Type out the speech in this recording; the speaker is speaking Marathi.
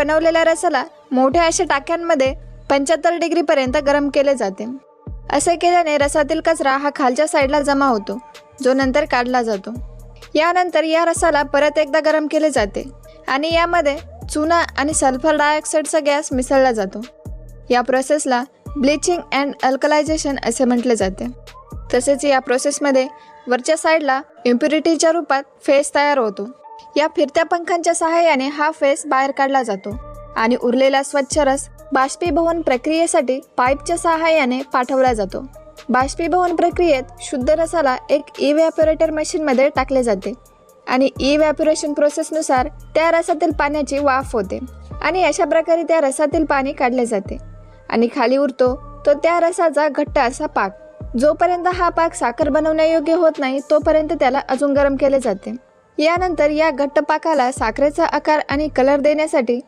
बनवलेल्या रसाला मोठ्या अशा टाक्यांमध्ये पंच्याहत्तर डिग्रीपर्यंत गरम केले जाते. असे केल्याने रसातील कचरा हा खालच्या साईडला जमा होतो जो नंतर काढला जातो. यानंतर या रसाला परत एकदा गरम केले जाते आणि यामध्ये चुना आणि सल्फर डायऑक्साईडचा गॅस मिसळला जातो. या प्रोसेसला ब्लिचिंग अँड अल्कलायझेशन असे म्हटले जाते. तसेच या प्रोसेसमध्ये वरच्या साईडला इम्प्युरिटीच्या रूपात फेस तयार होतो. या फिरत्या पंखांच्या सहाय्याने हा फेस बाहेर काढला जातो आणि उरलेला स्वच्छ रस बाष्पीभवन प्रक्रियेसाठी पाईपच्या सहाय्याने पाठवला जातो. बाष्पीभवन प्रक्रियेत शुद्ध रसाला एक इव्हॅपोरेटर मशीनमध्ये टाकले जाते आणि इव्हॅपोरेशन प्रोसेसनुसार त्या रसातील पाण्याची वाफ होते आणि अशा प्रकारे त्या रसातील पाणी काढले जाते आणि खाली उरतो तो त्या रसाचा घट्ट असा पाक. जोपर्यंत हा पाक साखर बनवण्यायोग्य होत नाही तोपर्यंत त्याला अजून गरम केले जाते. यानंतर या घट्ट पाकाला साखरेचा आकार आणि कलर देण्यासाठी